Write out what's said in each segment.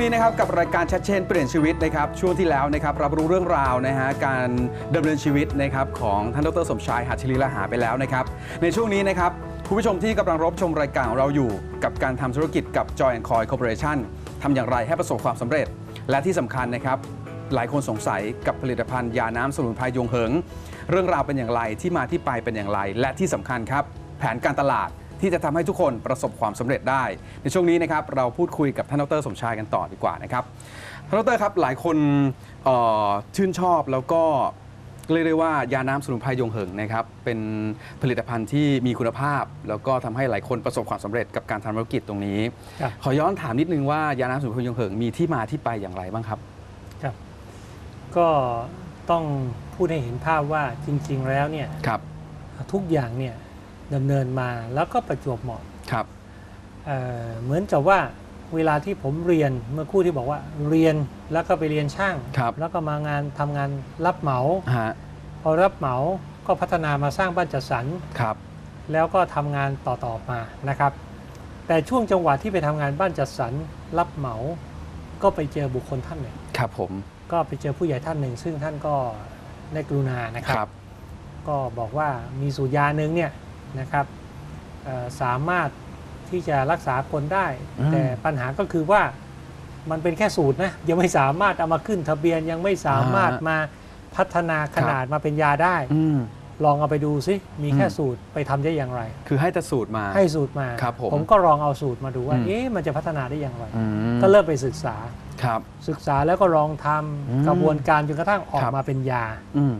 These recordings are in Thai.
นี้นะครับกับรายการชัดเชนเปลี่ยนชีวิตนะครับช่วงที่แล้วนะครับรับรู้เรื่องราวนะฮะการดำเนินชีวิตนะครับของท่านดรสมชายหัตถลีละหาไปแล้วนะครับในช่วงนี้นะครับคุณผู้ชมที่กำลังรับชมรายการของเราอยู่ กับการทำธุรกิจกับ Joy and Coy Corporation ทำอย่างไรให้ประสบความสำเร็จ และที่สำคัญนะครับหลายคนสงสัยกับผลิตภัณฑ์ยาน้ำสมุนไพรยงเหิง เรื่องราวเป็นอย่างไรที่มาที่ไปเป็นอย่างไร และที่สำคัญครับแผนการตลาด ที่จะทำให้ทุกคนประสบความสำเร็จได้ ในช่วงนี้นะครับเราพูดคุยกับท่านดรสมชายกันต่อดีกว่านะครับท่านดรครับหลายคนเอ่อชื่นชอบแล้วก็เรียกได้ว่ายาน้ำสมุนไพรยงเหิงนะครับเป็นผลิตภัณฑ์ที่มีคุณภาพ แล้วก็ทำให้หลายคนประสบความสำเร็จกับการทำธุรกิจตรงนี้ครับขอย้อนถามนิดนึงว่ายาน้ำสมุนไพรยงเหิงมีที่มาที่ไปอย่างไรบ้างครับครับ ก็ต้องพูดให้เห็นภาพว่าจริง ๆ แล้วเนี่ยครับทุกอย่างเนี่ย ดำเนินมาแล้วก็ประจวบเหมาะครับเอ่อเหมือนกับว่าเวลาที่ผมเรียนเมื่อครู่ที่บอกว่าเรียนแล้วก็ไปเรียนช่างครับแล้วก็มางานทำงานรับเหมาฮะพอรับเหมาก็พัฒนามาสร้างบ้านจัดสรรครับ แล้วก็ทำงานต่อๆมานะครับ แต่ช่วงจังหวะที่ไปทำงานบ้านจัดสรรรับเหมา ก็ไปเจอบุคคลท่านหนึ่งครับผมก็ไปเจอผู้ใหญ่ท่านหนึ่ง ซึ่งท่านก็ได้กรุณานะครับครับก็บอกว่ามีสูตรยาหนึ่งเนี่ย นะครับเอ่อสามารถที่จะรักษาคนได้อืมแต่ปัญหาก็คือว่ามันเป็นแค่สูตรนะยังไม่สามารถเอามาขึ้นทะเบียนยังไม่สามารถมาพัฒนาขนาดมาเป็นยาได้อืมลองเอาไปดูซิมีแค่อืมสูตรไปทำได้อย่างไร คือให้แต่สูตรมาให้สูตรมาครับผมผมก็ลองเอาสูตรมาดูว่าอืมเอ๊ะมันจะพัฒนาได้อย่างไรอืมก็เริ่มไปศึกษาครับ ศึกษาแล้วก็ลองทำอืมกระบวนการจนกระทั่งออคกรับมาเป็นยาอืม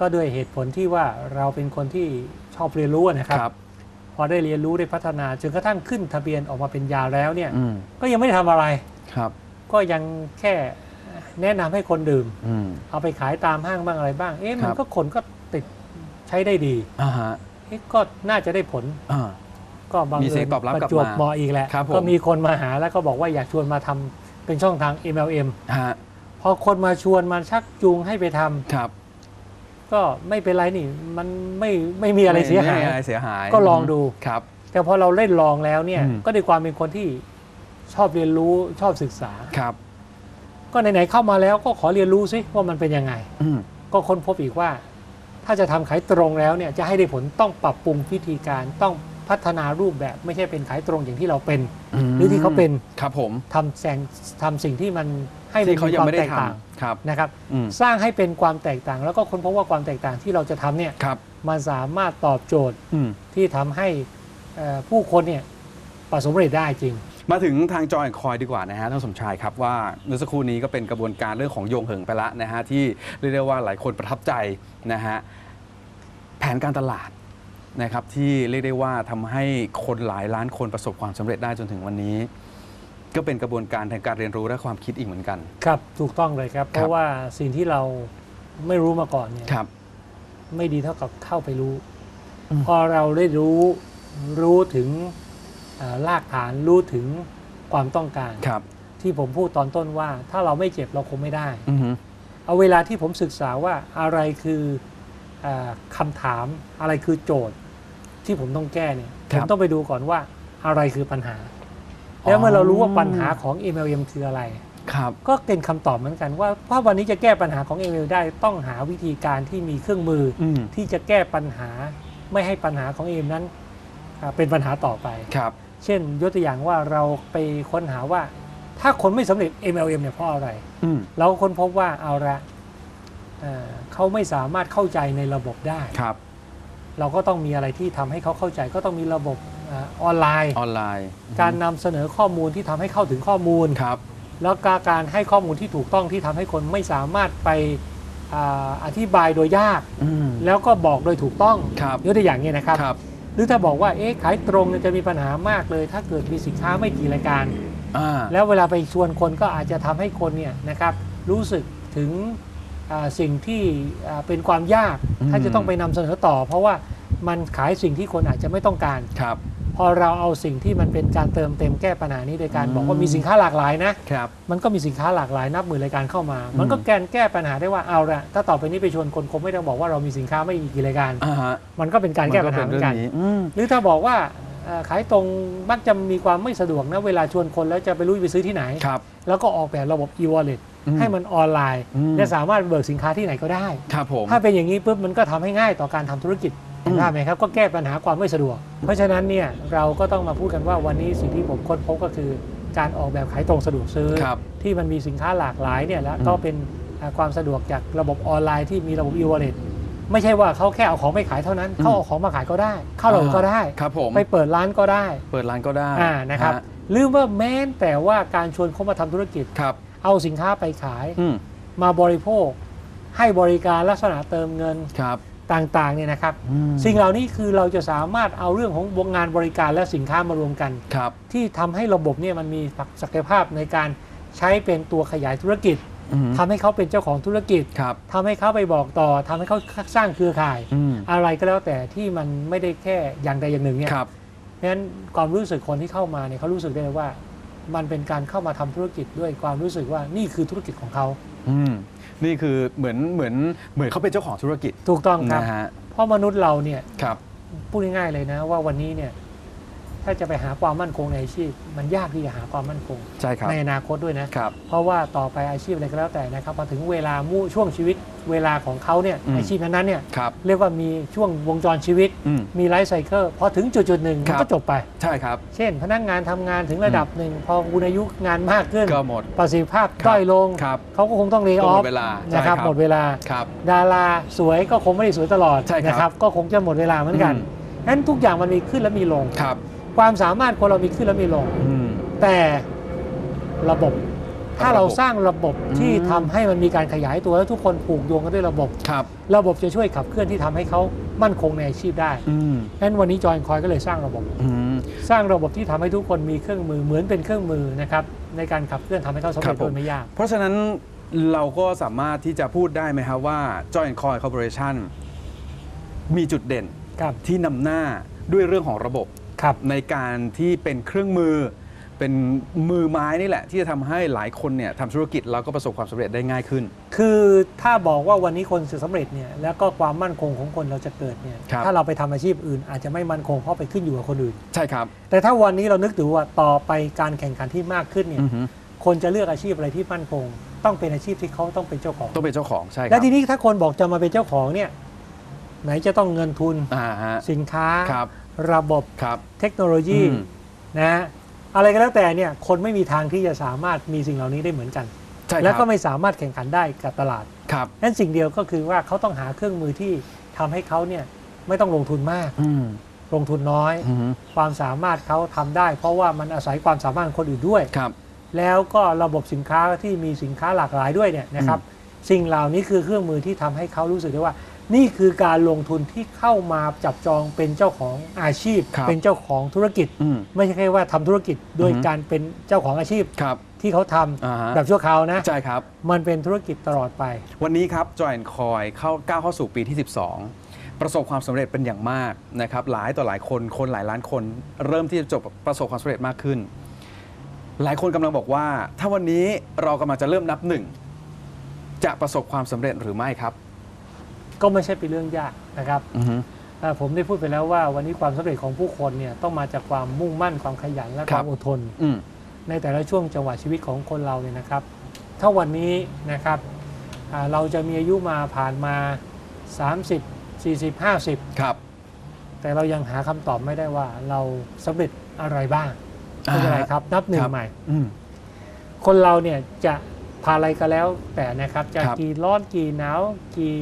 ก็ด้วยเหตุผลที่ว่าเราเป็นคนที่ ชอบเรียนรู้นะคครับรับ พอได้เรียนรู้ได้พัฒนาจนกระทั่งขึ้นทะเบียนออกมาเป็นยาแล้วเนี่ยอืมก็ยังไม่ได้ทำอะไรครับ ก็ยังแค่แนะนำให้คนดื่มอืมเอาไปขายตามห้างบ้างอะไรบ้าง เอ๊ะมันครับก็คนก็ติดใช้ได้ดีอ่าฮะเอ๊ะก็น่าจะได้ผลอ่าก็บางมีเสียงตอบรับปกลับระจวบมาเหมาะอีกแหละครับผมก็มีคนมาหาแล้วก็บอกว่าอยากชวนมาทำเป็นช่องทาง MLM ฮะพอคนมาชวนมาชักจูงให้ไปทำครับ ก็ไม่เป็นไรนี่มันไม่ไม่มีอะไรเสียหายม่มีอะไรเสียหายก็ลองดูครับ แต่พอเราเล่นลองแล้วเนี่ยอืมก็ด้วยความเป็นคนที่ชอบเรียนรู้ชอบศึกษาครับ ก็ไหนๆเข้ามาแล้วก็ขอเรียนรู้ซิว่ามันเป็นยังไงอืมก็ค้นพบอีกว่า ถ้าจะทำขายตรงแล้วเนี่ยจะให้ได้ผลต้องปรับปรุงวิธีการต้อง พัฒนารูปแบบไม่ใช่เป็นขายตรงอย่างที่เราเป็น หรือที่เขาเป็นครับผมทำแสงทำสิ่งที่มันให้มันที่เขามียังความไม่แตได้กทต่างำครับนะครับอืมสร้างให้เป็นความแตกต่าง แล้วก็ค้นพบว่าความแตกต่างที่เราจะทำเนี่ยครับมันสามารถตอบโจทย์อืมที่ทำให้เอ่อผู้คนเนี่ยประสบความสำเร็จได้จริง มาถึงทางจอยคอยดีกว่านะฮะท่านสมชายครับว่าเมื่อสักครู่นี้ก็เป็นกระบวนการเรื่องของโยงเหิงไปละนะฮะที่เรียกได้ว่าหลายคนประทับใจนะฮะแผนการตลาด นะครับที่เรียกได้ว่าทำให้คนหลายล้านคนประสบความสำเร็จได้จนถึงวันนี้ ก็เป็นกระบวนการทางการเรียนรู้และความคิดอีกเหมือนกัน ครับถูกต้องเลยครับ เพราะว่าสิ่งที่เราไม่รู้มาก่อนเนี่ยครับไม่ดีเท่ากับเข้าไปรู้อืมพอเราได้รู้รู้ถึงเอ่อรากฐานรู้ถึงความต้องการครับ ที่ผมพูดตอนต้นว่า ถ้าเราไม่เจ็บเราคงไม่ได้อือฮึเอาเวลาที่ผมศึกษาว่าอะไรคือเออคำถามอะไรคือโจทย์ ที่ผมต้องแก้เนี่ยผมต้องไปดูก่อนว่าอะไรคือปัญหาแล้วเมื่อเรารู้ว่าปัญหาของ MLM คืออะไร ครับ ก็เป็นคำตอบเหมือนกันว่าถ้าวันนี้จะแก้ปัญหาของ MLM ได้ต้องหาวิธีการที่มีเครื่องมือออืมที่จะแก้ปัญหาไม่ให้ปัญหาของ MLM นั้นอ่าเป็นปัญหาต่อไป ครับ เช่น ยกตัวอย่างว่าเราไปค้นหาว่า ถ้าคนไม่สำเร็จ MLM เนี่ยเพราะอะไร อืมเราค้นพบว่าเอาละเอ่อเขาไม่สามารถเข้าใจในระบบได้ ครับ เราก็ต้องมีอะไรที่ทำให้เขาเข้าใจ ก็ต้องมีระบบอ่าออนไลน์ออนไลน์ การนำเสนอข้อมูลที่ทำให้เข้าถึงข้อมูลครับแล้วก็การให้ข้อมูลที่ถูกต้องที่ทำให้คนไม่สามารถไปอ่าอธิบายโดยยากอืมแล้วก็บอกโดยถูกต้องครับยกตัวอย่างนี้นะครับครับหรือถ้าบอกว่าเอ๊ะขายตรงเนี่ยจะมีปัญหามากเลย ถ้าเกิดมีสินค้าไม่กี่รายการอ่าแล้วเวลาไปชวนคนก็อาจจะทำให้คนเนี่ยนะครับรู้สึกถึงอ่า สิ่งที่อ่าเป็นความยากอืมถ้าจะต้องไปนำเสนอต่อ เพราะว่ามันขายสิ่งที่คนอาจจะไม่ต้องการครับพอเราเอาสิ่งที่มันเป็นการเติมเต็มแก้ปัญหานี้โดยการอืมบอกว่ามีสินค้าหลากหลายนะครับมันก็มีสินค้าหลากหลายนับหมื่นรายการเข้ามาอืมมันก็แกนแก้ปัญหาได้ว่าเอาละถ้าต่อไปนี้ไปชวนคนคงไม่ต้องบอกว่าเรามีสินค้าไม่กี่รายการอ่าฮะมันก็เป็นการแก้ปัญหามัเหก็มืเป็อนนเรื่กัอนงนี้อืมหรือถ้าบอกว่าเอ่อขายตรงมักจะมีความไม่สะดวกนะเวลาชวนคนแล้วจะไปรู้ไปซื้อที่ไหนครับแล้วก็ออกแบบระบบ e-wallet อืม ให้มันออนไลน์อืมและสามารถเบิกสินค้าที่ไหนก็ได้ ครับผมถ้าเป็นอย่างนี้ปุ๊บมันก็ทำให้ง่ายต่อการทำธุรกิจอืมได้ไหมครับก็แก้ปัญหาความไม่สะดวก เพราะฉะนั้นเนี่ยเราก็ต้องมาพูดกันว่าวันนี้สิ่งที่ผมค้นพบก็คือการออกแบบขายตรงสะดวกซื้อครับที่มันมีสินค้าหลากหลายเนี่ยแล้วอืมก็เป็นอ่าความสะดวกจากระบบออนไลน์ที่มีระบบ e-wallet ไม่ใช่ว่าเขาแค่เอาของไปขายเท่านั้น เขาเอาของมาขายก็ได้ เข้าระบบก็ได้ครับผมไปเปิดร้านก็ได้ เปิดร้านก็ได้อ่านะครับฮลืมว่าแม้แต่ว่าการชวนเขามาทำธุรกิจครับ เอาสินค้าไปขาย อืมมาบริโภค ให้บริการลักษณะเติมเงินครับต่างๆเนี่ยนะครับ อืมสิ่งเหล่านี้คือเราจะสามารถเอาเรื่องของวงงานบริการและสินค้ามารวมกัน ครับ ที่ทำให้ระบบเนี่ยมันมีศักยภาพในการใช้เป็นตัวขยายธุรกิจอืมทำให้เขาเป็นเจ้าของธุรกิจครับ ทำให้เขาไปบอกต่อทำให้เขาสร้างเครือข่าย อืมอะไรก็แล้วแต่ที่มันไม่ได้แค่อย่างใดอย่างหนึ่งเนี่ย ครับ เพราะฉะนั้นความรู้สึกคนที่เข้ามาเนี่ยเขารู้สึกได้เลยว่า มันเป็นการเข้ามาทำธุรกิจด้วยความรู้สึกว่านี่คือธุรกิจของเขาอืมนี่คือเหมือนเหมือนเหมือนเขาเป็นเจ้าของธุรกิจ ถูกต้องครับนะฮะเพราะมนุษย์เราเนี่ยครับพูดง่ายๆเลยนะว่าวันนี้เนี่ย ถ้าจะไปหาความมั่นคงในอาชีพ มันยากที่จะหาความมั่นคงใช่ครับในอนาคตด้วยนะครับเพราะว่าต่อไปอาชีพอะไรก็แล้วแต่นะครับพอถึงเวลามู่ช่วงชีวิต เวลาของเขาเนี่ยอืมอาชีพนั้นๆเนี่ยครับเรียกว่ามีช่วงวงจรชีวิตอืมมีไลฟ์ไซเคิลพอถึงจุดๆหนึ่งครัมันบก็จบไปใช่ครับ เช่น พนักงานทำงานถึงระดับหนึ่งพอคุณอายุงานมากขึ้นก็หมดประสิทธิภาพครับด้อยลงครับเขาก็คงต้องเลก็อหอมฟดเวลานะใช่ครับหมดเวลาครับดาราสวยก็คงไม่ได้สวยตลอดใช่ครับนะครับก็คงจะหมดเวลาเหมือนกันอืมนั้นทุกอย่างมันมีขึ้นและมีลงครับ ความสามารถคนเรามีขึ้นและมีลง อืม แต่ระบบ ถ้าเราสร้างระบบที่อืมทำให้มันมีการขยายตัวแล้วทุกคนผูกโยงกันด้วยระบบ ครับ ระบบจะช่วยขับเคลื่อนที่ทำให้เขามั่นคงในอาชีพได้อืมนั้นวันนี้จอยคอยก็เลยสร้างระบบ อืม สร้างระบบที่ทำให้ทุกคนมีเครื่องมือเหมือนเป็นเครื่องมือนะครับในการขับเคลื่อนทำให้เขาสำครัเร็จบผม โดยไม่ยาก เพราะฉะนั้นเราก็สามารถที่จะพูดได้ไหมครับว่า Joy Coin Corporation มีจุดเด่นครับ ที่นำหน้าด้วยเรื่องของระบบครับ ในการที่เป็นเครื่องมือ เป็นมือไม้นี่แหละ ที่จะทำให้หลายคนเนี่ยทำธุรกิจแล้วก็ประสบความสำเร็จได้ง่ายขึ้น คือถ้าบอกว่าวันนี้คนจะสำเร็จเนี่ยแล้วก็ความมั่นคงของคนเราจะเกิดเนี่ยครับ ถ้าเราไปทำอาชีพอื่น อาจจะไม่มั่นคงเพราะไปขึ้นอยู่กับคนอื่น ใช่ครับ แต่ถ้าวันนี้เรานึกถึงว่าต่อไปการแข่งขันที่มากขึ้นเนี่ยอือฮึคนจะเลือกอาชีพอะไรที่มั่นคง ต้องเป็นอาชีพที่เขาต้องเป็นเจ้าของ ต้องเป็นเจ้าของใช่คและรับทีนี้ถ้าคนบอกจะมาเป็นเจ้าของเนี่ยไหนจะต้องเงินทุนอ่าฮะสินค้า ครับ ระบบครับเทคโนโลยีอืม นะฮะอะไรก็แล้วแต่เนี่ยคนไม่มีทางที่จะสามารถมีสิ่งเหล่านี้ได้เหมือนกัน ใช่ครับแล้วก็ไม่สามารถแข่งขันได้กับตลาดครับนั้นสิ่งเดียวก็คือว่าเขาต้องหาเครื่องมือที่ทำให้เขาเนี่ยไม่ต้องลงทุนมาก อืมลงทุนน้อย อือฮึความสามารถเขาทำได้ เพราะว่ามันอาศัยความสามารถของคนอื่นด้วย ครับ แล้วก็ระบบสินค้าที่มีสินค้าหลากหลายด้วยเนี่ยนะครับ สิ่งเหล่านี้คือเครื่องมือที่ทำให้เขารู้สึกได้ว่า นี่คือการลงทุนที่เข้ามาจับจองเป็นเจ้าของอาชีพ ครับเป็นเจ้าของธุรกิจ อืมไม่ใช่แค่ว่าทำธุรกิจโดยอือฮึ การเป็นเจ้าของอาชีพครับที่เขาทำอ่าฮะแบบชั่วคราวนะ ใช่ครับ มันเป็นธุรกิจตลอดไป วันนี้ครับ Joy Coin เข้าก้าวเข้าสู่ปีที่ 12 ประสบความสำเร็จเป็นอย่างมากนะครับหลายต่อหลายคนคนหลายล้านคน เริ่มที่จะจบประสบความสำเร็จมากขึ้น หลายคนกำลังบอกว่า ถ้าวันนี้เรากำลังจะเริ่มนับหนึ่งจะประสบความสำเร็จหรือไม่ครับ ก็ไม่ใช่เป็นเรื่องยากนะครับอือฮึเอ่อผมได้พูดไปแล้วว่าวันนี้ความสำเร็จของผู้คนเนี่ยต้องมาจากความมุ่งมั่นความขยันและคครับวามอดทน อืม ในแต่ละช่วงจังหวะชีวิตของคนเราเนี่ยนะครับ ถ้าวันนี้นะครับอ่าเราจะมีอายุมาผ่านมา 30 40 50 ครับแต่เรายังหาคำตอบไม่ได้ว่าเราสำเร็จอะไรบ้างไม่เป็นไรครับ นับหนึ่คงรับใหม่ อืม คนเราเนี่ยจะผ่านอะไรก็แล้วแต่นะครับ จะครับ กี่ร้อนกี่หนาวกี่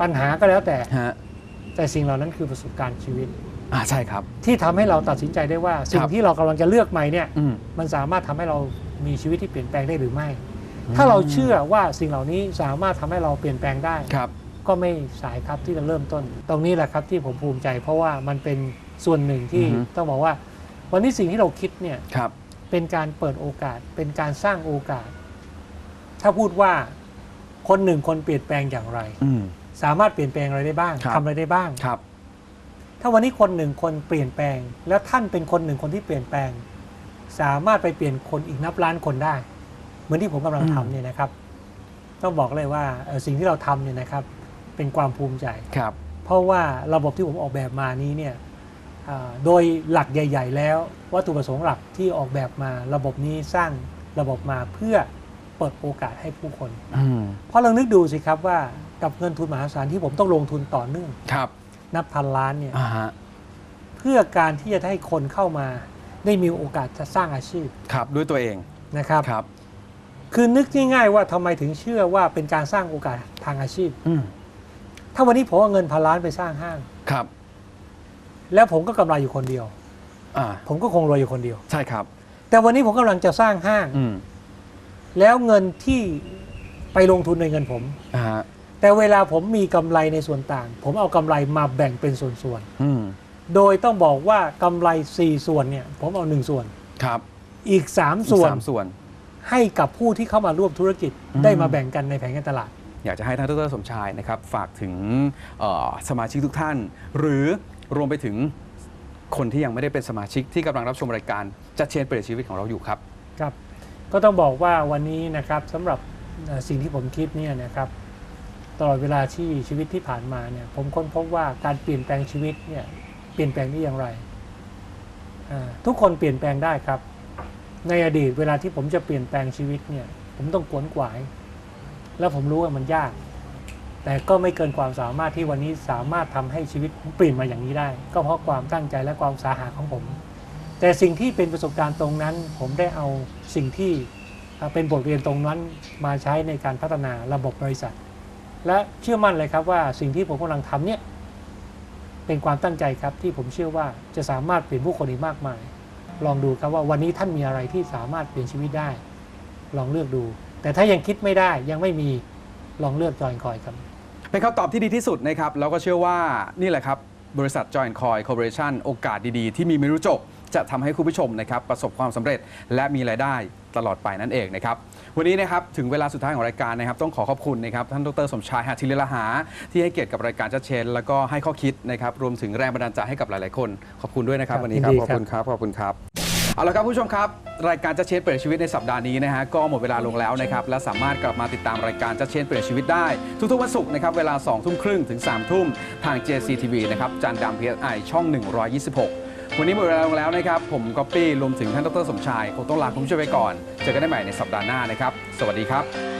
ปัญหาก็แล้วแต่ ฮะแต่สิ่งเหล่านั้นคือประสบการณ์ชีวิต อ่าใช่ครับ ที่ทำให้เราตัดสินใจได้ว่า สิ่คงรับที่เรากำลังจะเลือกใหม่เนี่ย อืม มันสามารถทำให้เรามีชีวิตที่เปลี่ยนแปลงได้หรือไม่ถ้าเราเชื่อว่าสิ่งเหล่านี้สามารถทำให้เราเปลี่ยนแปลงได้ ครับ ก็ไม่สายครับที่จะเริ่มต้น ตรงนี้แหละครับที่ผมภูมิใจ เพราะว่ามันเป็นส่วนหนึ่งที่อือฮึ ต้องบอกว่า วันนี้สิ่งที่เราคิดเนี่ยครับ เป็นการเปิดโอกาส เป็นการสร้างโอกาส ถ้าพูดว่าคนหนึ่งคนเปลี่ยนแปลงอย่างไร อืม สามารถเปลี่ยนแปลงอะไรได้บ้างครับ ทำอะไรได้บ้าง ครับ ถ้าวันนี้คนหนึ่งคนเปลี่ยนแปลง แล้วท่านเป็นคนหนึ่งคนที่เปลี่ยนแปลง สามารถไปเปลี่ยนคนอีกนับล้านคนได้ เหมือนที่ผมกำลังอืม ทำเนี่ยนะครับ ต้องบอกเลยว่าเอ่อสิ่งที่เราทำเนี่ยนะครับ เป็นความภูมิใจ ครับ เพราะว่าระบบที่ผมออกแบบมานี้เนี่ยอ่าโดยหลักใหญ่ ๆ แล้ววัตถุประสงค์หลักที่ออกแบบมา ระบบนี้สร้างระบบมาเพื่อเปิดโอกาสให้ผู้คน อืม เพราะเรานึกดูสิครับว่า กับเงินทุนมหาศาลที่ผมต้องลงทุนต่อเนื่องครับ นับพันล้านเนี่ยอ่าฮะเพื่อการที่จะให้คนเข้ามา ได้มีโอกาสจะสร้างอาชีพครับด้วยตัวเองนะครับครับ คือนึกง่ายๆว่าทำไมถึงเชื่อว่าเป็นการสร้างโอกาสทางอาชีพอืมถ้าวันนี้ผมเอาเงินพันล้านไปสร้างห้างครับ แล้วผมก็กำไรอยู่คนเดียวอ่าผมก็คงรวยอยู่คนเดียว ใช่ครับ แต่วันนี้ผมกำลังจะสร้างห้างอืมแล้วเงินที่ไปลงทุนในเงินผมอ่าฮะ แต่เวลาผมมีกำไรในส่วนต่าง ผมเอากำไรมาแบ่งเป็นส่วนอืมๆโดยต้องบอกว่ากำไร 4 ส่วนเนี่ย ผมเอา 1 ส่วนครับ อีก 3 ส่วนสามส่วน ให้กับผู้ที่เข้ามาร่วมธุรกิจอืมได้มาแบ่งกันในแผงการตลาด อยากจะให้ท่านดรสมชายนะครับ ฝากถึงเอ่อสมาชิกทุกท่าน หรือรวมไปถึงคนที่ยังไม่ได้เป็นสมาชิกที่กำลังรับชมรายการจะเชนเปลี่ยนชีวิตของเราอยู่ครับครับ ก็ต้องบอกว่าวันนี้นะครับสำหรับเอ่อสิ่งที่ผมคิดเนี่ยนะครับ ตลอดเวลาที่ชีวิตที่ผ่านมาเนี่ย ผมค้นพบว่าการเปลี่ยนแปลงชีวิตเนี่ยเปลี่ยนแปลงได้อย่างไร ทุกคนเปลี่ยนแปลงได้ครับ ในอดีตเวลาที่ผมจะเปลี่ยนแปลงชีวิตเนี่ย ผมต้องขวนขวาย แล้วผมรู้ว่ามันยาก แต่ก็ไม่เกินความสามารถที่วันนี้สามารถทำให้ชีวิตเปลี่ยนมาอย่างนี้ได้ ก็เพราะความตั้งใจและความสาหะของผม แต่สิ่งที่เป็นประสบการณ์ตรงนั้น ผมได้เอาสิ่งที่เป็นบทเรียนตรงนั้นมาใช้ในการพัฒนาระบบบริษัท และเชื่อมั่นเลยครับว่าสิ่งที่ผมกำลังทำเนี่ยเป็นความตั้งใจครับที่ผมเชื่อว่าจะสามารถเปลี่ยนผู้คนอีกมากมาย ลองดูครับว่าวันนี้ท่านมีอะไรที่สามารถเปลี่ยนชีวิตได้ ลองเลือกดู แต่ถ้ายังคิดไม่ได้ยังไม่มีลองเลือกจอยคอยครับเป็นคำตอบที่ดีที่สุดนะครับแล้วก็เชื่อว่านี่แหละครับบริษัท Joint Coin Corporation โอกาสดีๆ ที่มีไม่รู้จบ จะทำให้คุณผู้ชมนะครับประสบความสำเร็จ และมีรายได้ตลอดไปนั่นเองนะครับวันนี้นะครับถึงเวลาสุดท้ายของรายการนะครับ ต้องขอขอบคุณนะครับท่านดรสมชายหาทิเลละหา ที่ให้เกียรติกับรายการจัดเชน แล้วก็ให้ข้อคิดนะครับรวมถึงแรงบันดาลใจให้กับหลาย ๆ คน ขอบคุณด้วยนะครับครับวันนี้ครับยินดีขอบครับคุณครับขอบคุณครับเอาละครับผู้ชมครับ รายการจะเชนเปลี่ยนชีวิตในสัปดาห์นี้นะฮะก็หมดเวลาลงแล้วนะครับและสามารถกลับมาติดตามรายการจะเชนเปลี่ยนชีวิตได้ ทุกๆวันศุกร์นะครับเวลา2ทุ่มครึ่งถึง3ทุ่มทาง JCTV นะครับจานดำ PSI ช่อง 126 วันนี้หมดเวลาลงแล้วนะครับ ผมก๊อปปี้รวมถึงท่านดรสมชายคงต้องลาคุณผู้ชมไปก่อน เจอกันได้ใหม่ในสัปดาห์หน้านะครับ สวัสดีครับ